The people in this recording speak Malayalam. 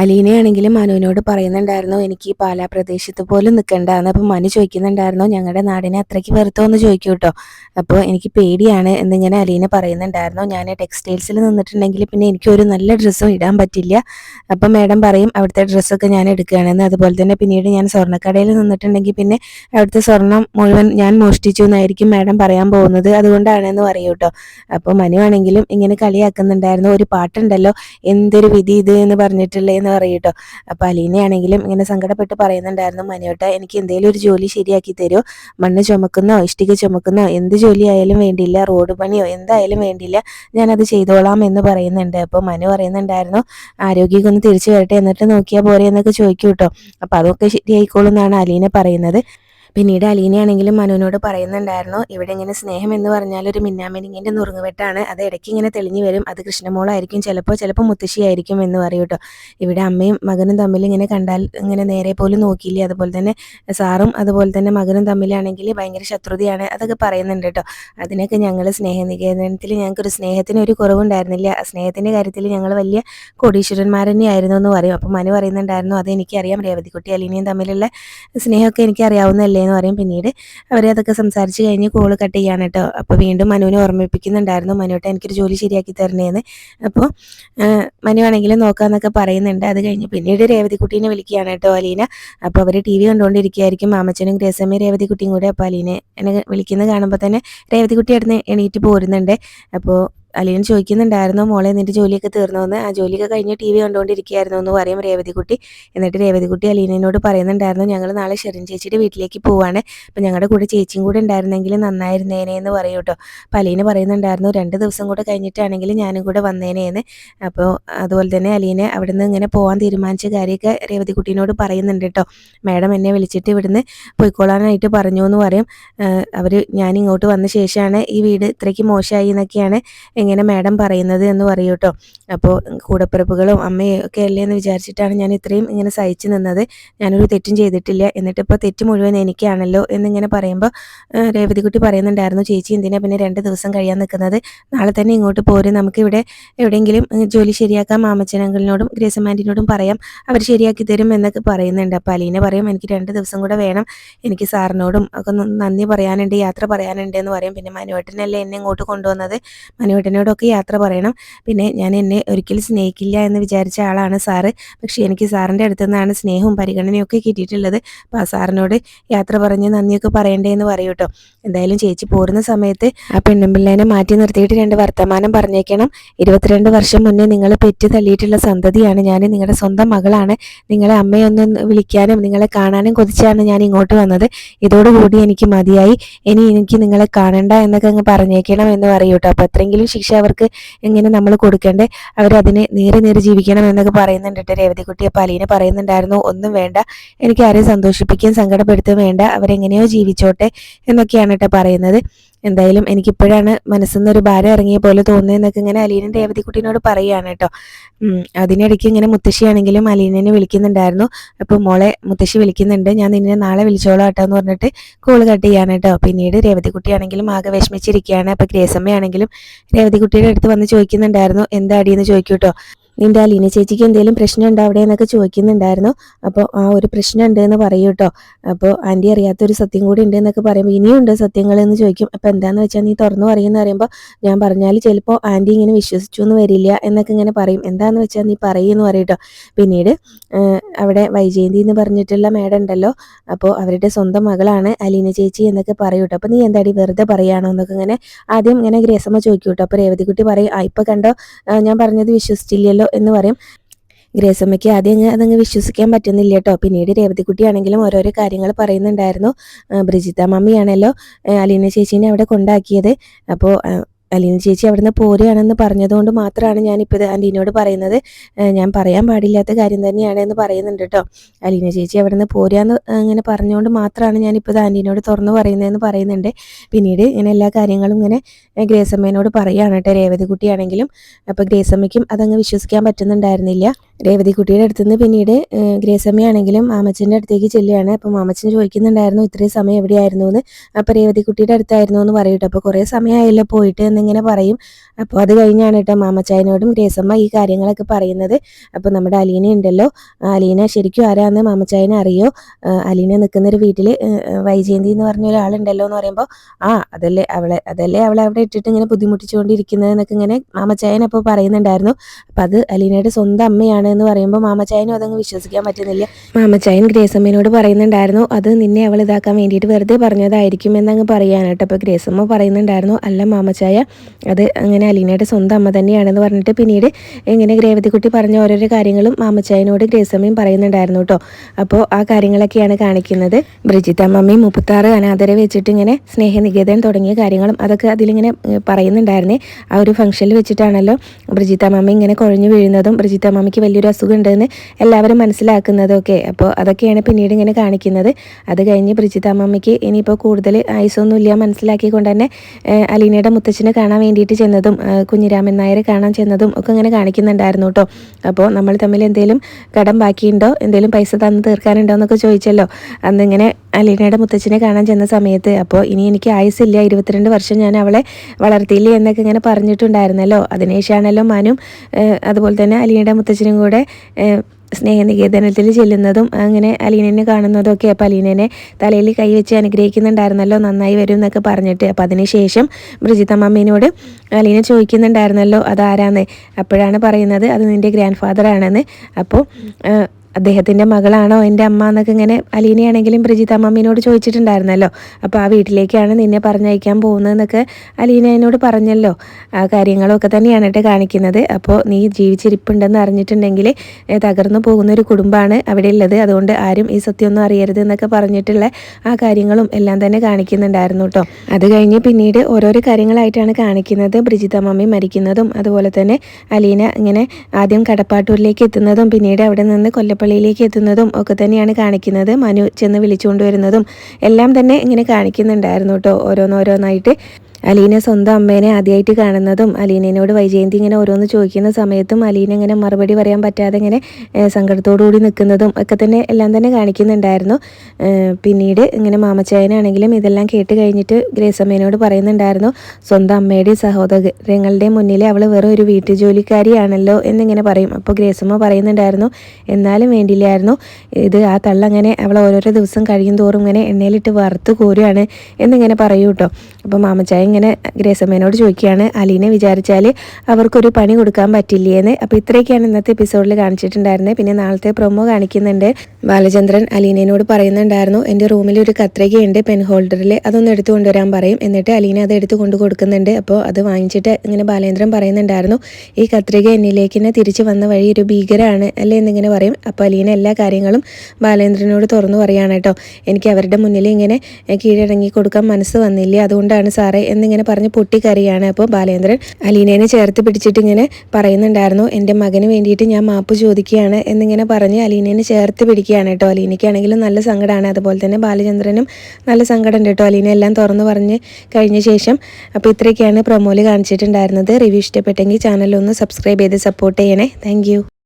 അലീനയാണെങ്കിലും മനുവിനോട് പറയുന്നുണ്ടായിരുന്നു എനിക്ക് ഈ പാലാ പ്രദേശത്ത് പോലും നിൽക്കണ്ടെന്ന് അപ്പോൾ മനു ചോദിക്കുന്നുണ്ടായിരുന്നു ഞങ്ങളുടെ നാടിനെ അത്രയ്ക്ക് വെറുത്തോ എന്ന് ചോദിക്കും കേട്ടോ അപ്പോൾ എനിക്ക് പേടിയാണ് എന്നിങ്ങനെ അലീന പറയുന്നുണ്ടായിരുന്നു. ഞാൻ ടെക്സ്റ്റൈൽസിൽ നിന്നിട്ടുണ്ടെങ്കിൽ പിന്നെ എനിക്ക് ഒരു നല്ല ഡ്രസ്സും ഇടാൻ പറ്റില്ല. അപ്പം മാഡം പറയും അവിടുത്തെ ഡ്രസ്സൊക്കെ ഞാൻ എടുക്കുകയാണെന്ന് അതുപോലെ തന്നെ പിന്നീട് ഞാൻ സ്വർണക്കടയിൽ നിന്നിട്ടുണ്ടെങ്കിൽ പിന്നെ അവിടുത്തെ സ്വർണം മുഴുവൻ ഞാൻ മോഷ്ടിച്ചു എന്നായിരിക്കും മാഡം പറയാൻ പോകുന്നത്. അതുകൊണ്ടാണെന്ന് പറയൂ കേട്ടോ അപ്പോൾ മനു ആണെങ്കിലും ഇങ്ങനെ കളിയാക്കുന്നുണ്ടായിരുന്നു ഒരു പാട്ടുണ്ടല്ലോ എന്തൊരു വിധി ഇത്? എന്ന് പറഞ്ഞിട്ടുള്ളേ എന്ന് പറയും കേട്ടോ അപ്പോൾ അലീനയാണെങ്കിലും ഇങ്ങനെ സങ്കടപ്പെട്ട് പറയുന്നുണ്ടായിരുന്നു മനുവേട്ട എനിക്ക് എന്തെങ്കിലും ഒരു ജോലി ശരിയാക്കി തരുമോ മണ്ണ് ചുമക്കുന്നോ? ഇഷ്ടിക ചുമക്കുന്നോ? എന്ത് ജോലി ആയാലും വേണ്ടിയില്ല റോഡ് പണിയോ? എന്തായാലും വേണ്ടിയില്ല ഞാനത് ചെയ്തോളാം എന്ന് പറയുന്നുണ്ട്. അപ്പോൾ മനു പറയുന്നുണ്ടായിരുന്നു ആരോഗ്യമൊക്കെ ഒന്ന് തിരിച്ചു വരട്ടെ എന്നിട്ട് നോക്കിയാൽ പോരെ എന്നൊക്കെ ചോദിക്കും കേട്ടോ. അപ്പോൾ അതൊക്കെ ശരിയായിക്കോളും എന്നാണ് അലീന പറയുന്നത്. പിന്നീട് അലീനയാണെങ്കിലും മനുവിനോട് പറയുന്നുണ്ടായിരുന്നു ഇവിടെ ഇങ്ങനെ സ്നേഹം എന്ന് പറഞ്ഞാൽ ഒരു മിന്നാമിനിങ്ങിന്റെ നുറുങ്ങുവെട്ടാണ്. അത് ഇടയ്ക്ക് ഇങ്ങനെ തെളിഞ്ഞു വരും. അത് കൃഷ്ണമോളായിരിക്കും. ചിലപ്പോൾ ചിലപ്പോൾ മുത്തശ്ശിയായിരിക്കും എന്ന് പറയും കേട്ടോ ഇവിടെ അമ്മയും മകനും തമ്മിൽ ഇങ്ങനെ കണ്ടാൽ ഇങ്ങനെ നേരെ പോലും നോക്കിയില്ല? അതുപോലെ തന്നെ സാറും അതുപോലെ തന്നെ മകനും തമ്മിലാണെങ്കിൽ ഭയങ്കര ശത്രുതയാണ് അതൊക്കെ പറയുന്നുണ്ട് കേട്ടോ അതിനൊക്കെ ഞങ്ങൾ സ്നേഹനികേതനത്തിൽ ഞങ്ങൾക്കൊരു സ്നേഹത്തിന് ഒരു കുറവുണ്ടായിരുന്നില്ല. സ്നേഹത്തിന്റെ കാര്യത്തിൽ ഞങ്ങൾ വലിയ കോടീശ്വരന്മാർ തന്നെയായിരുന്നു എന്ന് പറയും. അപ്പം മനു പറയുന്നുണ്ടായിരുന്നു അത് എനിക്കറിയാം. രേവതിക്കുട്ടി അലീനയും തമ്മിലുള്ള സ്നേഹമൊക്കെ എനിക്ക് അറിയാവുന്നതല്ലേ എന്ന് പറയും. പിന്നീട് അതൊക്കെ സംസാരിച്ച് കഴിഞ്ഞ് കോൾ കട്ട് ചെയ്യാണ് കേട്ടോ. അപ്പോൾ വീണ്ടും മനുവിനെ ഓർമ്മിപ്പിക്കുന്നുണ്ടായിരുന്നു. മനുവേട്ട എനിക്കൊരു ജോലി ശരിയാക്കി തരണേന്ന്. അപ്പോൾ മനു ആണെങ്കിലും നോക്കാമെന്നൊക്കെ പറയുന്നുണ്ട്. അത് കഴിഞ്ഞ് പിന്നീട് രേവതിക്കുട്ടീനെ വിളിക്കുകയാണ് കേട്ടോ അലീന. അപ്പോൾ അവർ ടി വി കണ്ടുകൊണ്ടിരിക്കുകയായിരിക്കും മാമച്ചനും ഗ്രേസമ്മയും രേവതിക്കുട്ടിയും കൂടെ. അപ്പോൾ അലീനെ എന്നെ വിളിക്കുന്നത് കാണുമ്പോൾ തന്നെ രേവതിക്കുട്ടി അടുത്ത് എണീറ്റ് പോരുന്നുണ്ട്. അപ്പോൾ അലീന ചോദിക്കുന്നുണ്ടായിരുന്നു മോളെ നിന്റെ ജോലിയൊക്കെ തീർന്നോന്ന്. ആ ജോലിയൊക്കെ കഴിഞ്ഞ് ടി വി കണ്ടുകൊണ്ടിരിക്കുകയായിരുന്നു എന്ന് പറയും രേവതിക്കുട്ടി. എന്നിട്ട് രേവതിക്കുട്ടി അലീനയോട് പറയുന്നുണ്ടായിരുന്നു ഞങ്ങൾ നാളെ ഷെറിൻ ചേച്ചിയുടെ വീട്ടിലേക്ക് പോവാണ്. അപ്പം ഞങ്ങളുടെ കൂടെ ചേച്ചിയും കൂടെ ഉണ്ടായിരുന്നെങ്കിൽ നന്നായിരുന്നേനെ എന്ന് പറയും കേട്ടോ. അപ്പം അലീന പറയുന്നുണ്ടായിരുന്നു രണ്ട് ദിവസം കൂടെ കഴിഞ്ഞിട്ടാണെങ്കിൽ ഞാനും കൂടെ വന്നേനേന്ന്. അപ്പോൾ അതുപോലെ തന്നെ അലീന അവിടെ നിന്ന് ഇങ്ങനെ പോകാൻ തീരുമാനിച്ച കാര്യമൊക്കെ രേവതികുട്ടീനോട് പറയുന്നുണ്ട് കേട്ടോ. മാഡം എന്നെ വിളിച്ചിട്ട് ഇവിടുന്ന് പോയിക്കോളാനായിട്ട് പറഞ്ഞു എന്ന് പറയും. അവർ ഞാൻ ഇങ്ങോട്ട് വന്ന ശേഷമാണ് ഈ വീട് ഇത്രയ്ക്ക് മോശമായി എന്നൊക്കെയാണ് എങ്ങനെ മാഡം പറയുന്നത് എന്ന് പറയൂ കേട്ടോ. അപ്പോൾ കൂടപ്പിറപ്പുകളും അമ്മയും ഒക്കെ അല്ലേ എന്ന് വിചാരിച്ചിട്ടാണ് ഞാൻ ഇത്രയും ഇങ്ങനെ സഹിച്ചു നിന്നത്. ഞാനൊരു തെറ്റും ചെയ്തിട്ടില്ല. എന്നിട്ട് ഇപ്പോൾ തെറ്റ് മുഴുവൻ എനിക്കാണല്ലോ എന്നിങ്ങനെ പറയുമ്പോൾ രേവതികുട്ടി പറയുന്നുണ്ടായിരുന്നു ചേച്ചി എന്തിനാ പിന്നെ രണ്ട് ദിവസം കഴിയാൻ നിൽക്കുന്നത്? നാളെ തന്നെ ഇങ്ങോട്ട് പോരും. നമുക്കിവിടെ എവിടെയെങ്കിലും ജോലി ശരിയാക്കാം. മാമച്ചനങ്ങളിനോടും ഗ്രേസമാന്റിനോടും പറയാം. അവർ ശരിയാക്കി തരും എന്നൊക്കെ പറയുന്നുണ്ട്. അപ്പോൾ അലീന പറയും എനിക്ക് രണ്ട് ദിവസം കൂടെ വേണം. എനിക്ക് സാറിനോടും ഒക്കെ നന്ദി പറയാനുണ്ട് യാത്ര പറയാനുണ്ട് എന്ന് പറയും. പിന്നെ മനുവേട്ടനല്ലേ എന്നെ ഇങ്ങോട്ട് കൊണ്ടുവന്നത്? മനുവേട്ടനോടൊക്കെ യാത്ര പറയണം. പിന്നെ ഞാൻ എന്നെ ഒരിക്കലും സ്നേഹിക്കില്ല എന്ന് വിചാരിച്ച ആളാണ് സാറ്. പക്ഷേ എനിക്ക് സാറിന്റെ അടുത്തു നിന്നാണ് സ്നേഹവും പരിഗണനയും ഒക്കെ കിട്ടിയിട്ടുള്ളത്. അപ്പോൾ ആ സാറിനോട് യാത്ര പറഞ്ഞ് നന്ദിയൊക്കെ പറയണ്ടേ എന്ന് കേട്ടോ എന്തായാലും ചേച്ചി പോരുന്ന സമയത്ത് ആ പെണ്ണുമ്പിള്ളേനെ മാറ്റി നിർത്തിയിട്ട് രണ്ട് വർത്തമാനം പറഞ്ഞേക്കണം. ഇരുപത്തിരണ്ട് വർഷം മുന്നേ നിങ്ങൾ പെറ്റ് തള്ളിയിട്ടുള്ള സന്തതിയാണ്. ഞാൻ നിങ്ങളുടെ സ്വന്തം മകളാണ്. നിങ്ങളെ അമ്മയൊന്ന് വിളിക്കാനും നിങ്ങളെ കാണാനും കൊതിച്ചാണ് ഞാൻ ഇങ്ങോട്ട് വന്നത്. ഇതോടുകൂടി എനിക്ക് മതിയായി. ഇനി എനിക്ക് നിങ്ങളെ കാണണ്ട എന്നൊക്കെ അങ്ങ് പറഞ്ഞേക്കണം എന്ന് പറയൂട്ടോ അപ്പോൾ അത്രയെങ്കിലും ശിക്ഷ അവർക്ക് എങ്ങനെ നമ്മൾ കൊടുക്കണ്ടേ? അവരതിനെ നേരെ നേരെ ജീവിക്കണം എന്നൊക്കെ പറയുന്നുണ്ട് കേട്ടോ രേവതിക്കുട്ടി. അപ്പോൾ അലീന പറയുന്നുണ്ടായിരുന്നു ഒന്നും വേണ്ട. എനിക്ക് ആരെയും സന്തോഷിപ്പിക്കുകയും സങ്കടപ്പെടുത്തുകയും വേണ്ട. അവരെങ്ങനെയോ ജീവിച്ചോട്ടെ എന്നൊക്കെയാണ് കേട്ടോ പറയുന്നത്. എന്തായാലും എനിക്കിപ്പോഴാണ് മനസ്സിൽ നിന്നൊരു ഭാരം ഇറങ്ങിയ പോലെ തോന്നിയെന്നൊക്കെ ഇങ്ങനെ അലീനൻ രേവതിക്കുട്ടീനോട് പറയുകയാണ് കേട്ടോ. അതിനിടയ്ക്ക് ഇങ്ങനെ മുത്തശ്ശിയാണെങ്കിലും അലീനനെ വിളിക്കുന്നുണ്ടായിരുന്നു. അപ്പോൾ മോളെ മുത്തശ്ശി വിളിക്കുന്നുണ്ട്. ഞാൻ നിന്നെ നാളെ വിളിച്ചോളാം കേട്ടോ എന്ന് പറഞ്ഞിട്ട് കോൾ കട്ട് ചെയ്യാണ് കേട്ടോ. പിന്നീട് രേവതിക്കുട്ടിയാണെങ്കിലും ആകെ വിഷമിച്ചിരിക്കുകയാണ്. അപ്പോൾ ഗ്രേസമ്മയാണെങ്കിലും രേവതിക്കുട്ടിയുടെ അടുത്ത് വന്ന് ചോദിക്കുന്നുണ്ടായിരുന്നു. എന്താ അടിയെന്ന് ചോദിക്കൂട്ടോ നിന്റെ അലീന ചേച്ചിക്ക് എന്തെങ്കിലും പ്രശ്നം ഉണ്ടോ അവിടെ എന്നൊക്കെ ചോദിക്കുന്നുണ്ടായിരുന്നു. അപ്പോൾ ആ ഒരു പ്രശ്നം ഉണ്ട് എന്ന് പറയൂ കേട്ടോ അപ്പോൾ ആന്റി അറിയാത്തൊരു സത്യം കൂടി ഉണ്ട് എന്നൊക്കെ പറയുമ്പോൾ ഇനിയും ഉണ്ട് സത്യങ്ങൾ എന്ന് ചോദിക്കും. അപ്പോൾ എന്താണെന്ന് വെച്ചാൽ നീ തുറന്നു പറയുമെന്ന് പറയുമ്പോൾ ഞാൻ പറഞ്ഞാൽ ചിലപ്പോൾ ആന്റി ഇങ്ങനെ വിശ്വസിച്ചു എന്ന് വരില്ല എന്നൊക്കെ ഇങ്ങനെ പറയും. എന്താണെന്ന് വെച്ചാൽ നീ പറയുമെന്ന് പറയട്ടോ പിന്നീട് അവിടെ വൈജയന്തി എന്ന് പറഞ്ഞിട്ടുള്ള മേഡം ഉണ്ടല്ലോ. അപ്പോൾ അവരുടെ സ്വന്തം മകളാണ് അലീന ചേച്ചി എന്നൊക്കെ പറയൂ കേട്ടോ അപ്പോൾ നീ എന്താടി വെറുതെ പറയുകയാണോ എന്നൊക്കെ ഇങ്ങനെ ആദ്യം ഇങ്ങനെ ഗ്രേസമ്മ ചോദിക്കൂട്ടോ അപ്പോൾ രേവതിക്കുട്ടി പറയും ആ ഇപ്പോൾ കണ്ടോ? ഞാൻ പറഞ്ഞത് വിശ്വസിച്ചില്ലല്ലോ എന്ന് പറയും. ഗ്രേസമ്മയ്ക്ക് ആദ്യം ഞാൻ അതങ്ങ് വിശ്വസിക്കാൻ പറ്റുന്നില്ല കേട്ടോ. പിന്നീട് രേവതിക്കുട്ടിയാണെങ്കിലും ഓരോരോ കാര്യങ്ങൾ പറയുന്നുണ്ടായിരുന്നു. ബ്രിജിത്ത മമ്മിയാണല്ലോ അലീന ചേച്ചീനെ അവിടെ കൊണ്ടാക്കിയത്. അപ്പോൾ അലീന ചേച്ചി അവിടുന്ന് പോരുകയാണെന്ന് പറഞ്ഞതുകൊണ്ട് മാത്രമാണ് ഞാനിപ്പോൾ ആന്റീനോട് പറയുന്നത്. ഞാൻ പറയാൻ പാടില്ലാത്ത കാര്യം തന്നെയാണ് എന്ന് പറയുന്നുണ്ട് കേട്ടോ. അലീന ചേച്ചി അവിടുന്ന് പോരുകയെന്ന് അങ്ങനെ പറഞ്ഞുകൊണ്ട് മാത്രമാണ് ഞാനിപ്പോൾ ആന്റീനോട് തുറന്നു പറയുന്നതെന്ന് പറയുന്നുണ്ട്. പിന്നീട് ഇങ്ങനെ എല്ലാ കാര്യങ്ങളും ഇങ്ങനെ ഗ്രേസമ്മേനോട് പറയുകയാണ് കേട്ടോ. രേവതി കുട്ടിയാണെങ്കിലും അപ്പോൾ ഗ്രേസമ്മയ്ക്കും അതങ്ങ് വിശ്വസിക്കാൻ പറ്റുന്നുണ്ടായിരുന്നില്ല. രേവതി കുട്ടിയുടെ അടുത്ത് നിന്ന് പിന്നീട് ഗ്രേസമ്മയാണെങ്കിലും മാമച്ചന്റെ അടുത്തേക്ക് ചെല്ലുകയാണ്. അപ്പോൾ മാമച്ചൻ ചോദിക്കുന്നുണ്ടായിരുന്നു ഇത്രയും സമയം എവിടെയായിരുന്നു? എന്ന്. അപ്പോൾ രേവതി കുട്ടിയുടെ അടുത്തായിരുന്നു എന്ന് പറയട്ടെ അപ്പോൾ കുറേ സമയമായല്ലോ പോയിട്ട് എന്ന് എന്നിങ്ങനെ പറയും. അപ്പോൾ അത് കഴിഞ്ഞാണ് കേട്ടോ മാമച്ചായനോടും ഗ്രേസമ്മ ഈ കാര്യങ്ങളൊക്കെ പറയുന്നത്. അപ്പോൾ നമ്മുടെ അലീന ഉണ്ടല്ലോ. അലീന ശരിക്കും ആരാന്ന് മാമച്ചായനെ അറിയോ? അലീന നിൽക്കുന്ന ഒരു വീട്ടിൽ വൈജയന്തി എന്ന് പറഞ്ഞ ഒരാളുണ്ടല്ലോ എന്ന് പറയുമ്പോൾ ആ അതല്ലേ അവളെ അതല്ലേ അവളെ അവിടെ ഇട്ടിട്ട് ഇങ്ങനെ ബുദ്ധിമുട്ടിച്ചുകൊണ്ടിരിക്കുന്നത് എന്നൊക്കെ ഇങ്ങനെ മാമച്ചായൻ അപ്പോൾ പറയുന്നുണ്ടായിരുന്നു. അപ്പം അത് അലീനയുടെ സ്വന്തം അമ്മയാണ് എന്ന് പറയുമ്പോൾ മാമച്ചായനും അതങ്ങ് വിശ്വസിക്കാൻ പറ്റുന്നില്ല. മാമച്ചായൻ ഗ്രേസമ്മയോട് പറയുന്നുണ്ടായിരുന്നു അത് നിന്നെ അവൾ ഇതാക്കാൻ വേണ്ടിയിട്ട് വെറുതെ പറഞ്ഞതായിരിക്കും എന്നങ്ങ് പറയാനായിട്ട് അപ്പോൾ ഗ്രേസമ്മ പറയുന്നുണ്ടായിരുന്നു അല്ല മാമച്ചായ അത് അങ്ങനെ അലീനയുടെ സ്വന്തം അമ്മ തന്നെയാണെന്ന് പറഞ്ഞിട്ട് പിന്നീട് ഇങ്ങനെ രേവതിക്കുട്ടി പറഞ്ഞ ഓരോരോ കാര്യങ്ങളും മാമച്ചായനോട് ഗ്രേസമ്മയും പറയുന്നുണ്ടായിരുന്നു കേട്ടോ. അപ്പോൾ ആ കാര്യങ്ങളൊക്കെയാണ് കാണിക്കുന്നത്. ബ്രിജിത്ത അമ്മമ്മയും മുപ്പത്താറ് അനാഥരെ വെച്ചിട്ട് ഇങ്ങനെ സ്നേഹനികേതൻ തുടങ്ങിയ കാര്യങ്ങളും അതൊക്കെ അതിലിങ്ങനെ പറയുന്നുണ്ടായിരുന്നേ. ആ ഒരു ഫംഗ്ഷനിൽ വെച്ചിട്ടാണല്ലോ ബ്രിജിത്ത അമ്മമ്മ ഇങ്ങനെ കുഴഞ്ഞു വീഴുന്നതും ബ്രിജിത്ത അമ്മമ്മയ്ക്ക് വലിയൊരു അസുഖം ഉണ്ടെന്ന് എല്ലാവരും മനസ്സിലാക്കുന്നതും ഒക്കെ അപ്പോൾ അതൊക്കെയാണ് പിന്നീട് ഇങ്ങനെ കാണിക്കുന്നത്. അത് കഴിഞ്ഞ് ബ്രിജിത്ത അമ്മമ്മയ്ക്ക് ഇനിയിപ്പോൾ കൂടുതൽ ആയുസൊന്നുമില്ല മനസ്സിലാക്കിക്കൊണ്ട് തന്നെ അലീനയുടെ മുത്തച്ഛനെ കാണാൻ വേണ്ടിയിട്ട് ചെന്നതും കുഞ്ഞിരാമൻ നായരെ കാണാൻ ചെന്നതും ഒക്കെ ഇങ്ങനെ കാണിക്കുന്നുണ്ടായിരുന്നു കേട്ടോ. അപ്പോൾ നമ്മൾ തമ്മിൽ എന്തെങ്കിലും കടം ബാക്കിയുണ്ടോ? എന്തെങ്കിലും പൈസ തന്ന് തീർക്കാനുണ്ടോ എന്നൊക്കെ ചോദിച്ചല്ലോ. അന്നിങ്ങനെ അലീനയുടെ മുത്തച്ഛനെ കാണാൻ ചെന്ന സമയത്ത് അപ്പോൾ ഇനി എനിക്ക് ആയുസില്ല ഇരുപത്തിരണ്ട് വർഷം ഞാൻ അവളെ വളർത്തിയില്ലേ എന്നൊക്കെ ഇങ്ങനെ പറഞ്ഞിട്ടുണ്ടായിരുന്നല്ലോ. അതിനുശേഷമാണല്ലോ മാനും അതുപോലെ തന്നെ അലീനയുടെ മുത്തച്ഛനും കൂടെ സ്നേഹനികേതനത്തിൽ ചെല്ലുന്നതും അങ്ങനെ അലീനനെ കാണുന്നതും ഒക്കെ അപ്പോൾ അലീനനെ തലയിൽ കൈവച്ച് അനുഗ്രഹിക്കുന്നുണ്ടായിരുന്നല്ലോ നന്നായി വരും എന്നൊക്കെ പറഞ്ഞിട്ട്. അപ്പോൾ അതിനുശേഷം ബ്രിജിത്ത മമ്മീനോട് അലീന ചോദിക്കുന്നുണ്ടായിരുന്നല്ലോ അതാരാന്ന്? അപ്പോഴാണ് പറയുന്നത് അത് നിന്റെ ഗ്രാൻഡ് ഫാദർ ആണെന്ന് അപ്പോൾ അദ്ദേഹത്തിന്റെ മകളാണോ എന്റെ അമ്മ എന്നൊക്കെ ഇങ്ങനെ അലീനയാണെങ്കിലും പ്രജിത മമ്മീനോട് ചോദിച്ചിട്ടുണ്ടായിരുന്നല്ലോ. അപ്പോൾ ആ വീട്ടിലേക്കാണ് നിന്നെ പറഞ്ഞയക്കാൻ പോകുന്നതെന്നൊക്കെ അലീന എന്നോട് പറഞ്ഞല്ലോ. ആ കാര്യങ്ങളൊക്കെ തന്നെയാണ് കേട്ടോ കാണിക്കുന്നത്. അപ്പോൾ നീ ജീവിച്ചിരിപ്പുണ്ടെന്ന് അറിഞ്ഞിട്ടുണ്ടെങ്കിൽ തകർന്നു പോകുന്ന ഒരു കുടുംബമാണ് അവിടെ ഉള്ളത്. അതുകൊണ്ട് ആരും ഈ സത്യമൊന്നും അറിയരുത് എന്നൊക്കെ പറഞ്ഞിട്ടുള്ള ആ കാര്യങ്ങളും എല്ലാം തന്നെ കാണിക്കുന്നുണ്ടായിരുന്നു കേട്ടോ. അത് കഴിഞ്ഞ് പിന്നീട് ഓരോരോ കാര്യങ്ങളായിട്ടാണ് കാണിക്കുന്നത്. ബ്രിജിത്ത മമ്മി മരിക്കുന്നതും അതുപോലെ തന്നെ അലീന ഇങ്ങനെ ആദ്യം കടപ്പാട്ടൂരിലേക്ക് എത്തുന്നതും പിന്നീട് അവിടെ നിന്ന് കൊല്ലപ്പള്ളിയിലേക്ക് എത്തുന്നതും ഒക്കെ തന്നെയാണ് കാണിക്കുന്നത്. മനു ചെന്ന് വിളിച്ചുകൊണ്ടുവരുന്നതും എല്ലാം തന്നെ ഇങ്ങനെ കാണിക്കുന്നുണ്ടായിരുന്നു കേട്ടോ. ഓരോന്നോരോന്നായിട്ട്. അലീന സ്വന്തം അമ്മേനെ ആദ്യമായിട്ട് കാണുന്നതും അലീനയോട് വൈജയന്തി ഇങ്ങനെ ഓരോന്ന് ചോദിക്കുന്ന സമയത്തും അലീന ഇങ്ങനെ മറുപടി പറയാൻ പറ്റാതെ ഇങ്ങനെ സങ്കടത്തോടുകൂടി നിൽക്കുന്നതും ഒക്കെ തന്നെ എല്ലാം തന്നെ കാണിക്കുന്നുണ്ടായിരുന്നു. പിന്നീട് ഇങ്ങനെ മാമച്ചായനാണെങ്കിലും ഇതെല്ലാം കേട്ട് കഴിഞ്ഞിട്ട് ഗ്രേസമ്മേനോട് പറയുന്നുണ്ടായിരുന്നു സ്വന്തം അമ്മയുടെയും സഹോദരങ്ങളുടെ മുന്നിൽ അവൾ വെറും ഒരു വീട്ടു ജോലിക്കാരിയാണല്ലോ എന്നിങ്ങനെ പറയും. അപ്പോൾ ഗ്രേസമ്മ പറയുന്നുണ്ടായിരുന്നു എന്നാലും വേണ്ടിയില്ലായിരുന്നു ഇത് ആ തള്ളങ്ങനെ അവൾ ഓരോരോ ദിവസം കഴിയും തോറും ഇങ്ങനെ എണ്ണയിലിട്ട് വറുത്ത് കോരുകയാണ് എന്നിങ്ങനെ പറയൂ കേട്ടോ അപ്പോൾ മാമച്ചായ ഇങ്ങനെ ഗ്രേസമ്മേനോട് ചോദിക്കുകയാണ് അലീനെ വിചാരിച്ചാൽ അവർക്കൊരു പണി കൊടുക്കാൻ പറ്റില്ലേന്ന്? അപ്പോൾ ഇത്രയൊക്കെയാണ് ഇന്നത്തെ എപ്പിസോഡിൽ കാണിച്ചിട്ടുണ്ടായിരുന്നത്. പിന്നെ നാളത്തെ പ്രൊമോ കാണിക്കുന്നുണ്ട്. ബാലചന്ദ്രൻ അലീനയോട് പറയുന്നുണ്ടായിരുന്നു എന്റെ റൂമിൽ ഒരു കത്രികയുണ്ട് പെൻ ഹോൾഡറിൽ അതൊന്ന് എടുത്തു കൊണ്ടുവരാൻ പറയും. എന്നിട്ട് അലീന അത് എടുത്തു കൊണ്ട് കൊടുക്കുന്നുണ്ട്. അപ്പോൾ അത് വാങ്ങിച്ചിട്ട് ഇങ്ങനെ ബാലേന്ദ്രൻ പറയുന്നുണ്ടായിരുന്നു ഈ കത്രിക എന്നിലേക്ക് തന്നെ തിരിച്ചു വന്ന വഴി ഒരു ഭീകരമാണ് അല്ലേ എന്നിങ്ങനെ പറയും? അപ്പോൾ അലീന എല്ലാ കാര്യങ്ങളും ബാലേന്ദ്രനോട് തുറന്നു പറയാണ് കേട്ടോ എനിക്ക് അവരുടെ മുന്നിൽ ഇങ്ങനെ കീഴടങ്ങി കൊടുക്കാൻ മനസ്സ് വന്നില്ല? അതുകൊണ്ടാണ് സാറേ എന്നിങ്ങനെ പറഞ്ഞ് പൊട്ടിക്കറിയാണ് അപ്പോൾ ബാലേന്ദ്രൻ അലീനേനെ ചേർത്ത് പിടിച്ചിട്ട് ഇങ്ങനെ പറയുന്നുണ്ടായിരുന്നു. എന്റെ മകന് വേണ്ടിയിട്ട് ഞാൻ മാപ്പ് ചോദിക്കുകയാണ് എന്നിങ്ങനെ പറഞ്ഞ് അലീനേനെ ചേർത്ത് പിടിക്കുകയാണ് കേട്ടോ. അലീനയ്ക്കാണെങ്കിലും നല്ല സങ്കടമാണ്. അതുപോലെ തന്നെ ബാലചന്ദ്രനും നല്ല സങ്കടമുണ്ട് കേട്ടോ. അലീന എല്ലാം തുറന്നു പറഞ്ഞ് കഴിഞ്ഞ ശേഷം അപ്പോൾ ഇത്രയൊക്കെയാണ് പ്രൊമോയിൽ കാണിച്ചിട്ടുണ്ടായിരുന്നത്. റിവ്യൂ ഇഷ്ടപ്പെട്ടെങ്കിൽ ചാനലൊന്ന് സബ്സ്ക്രൈബ് ചെയ്ത് സപ്പോർട്ട് ചെയ്യണേ. താങ്ക്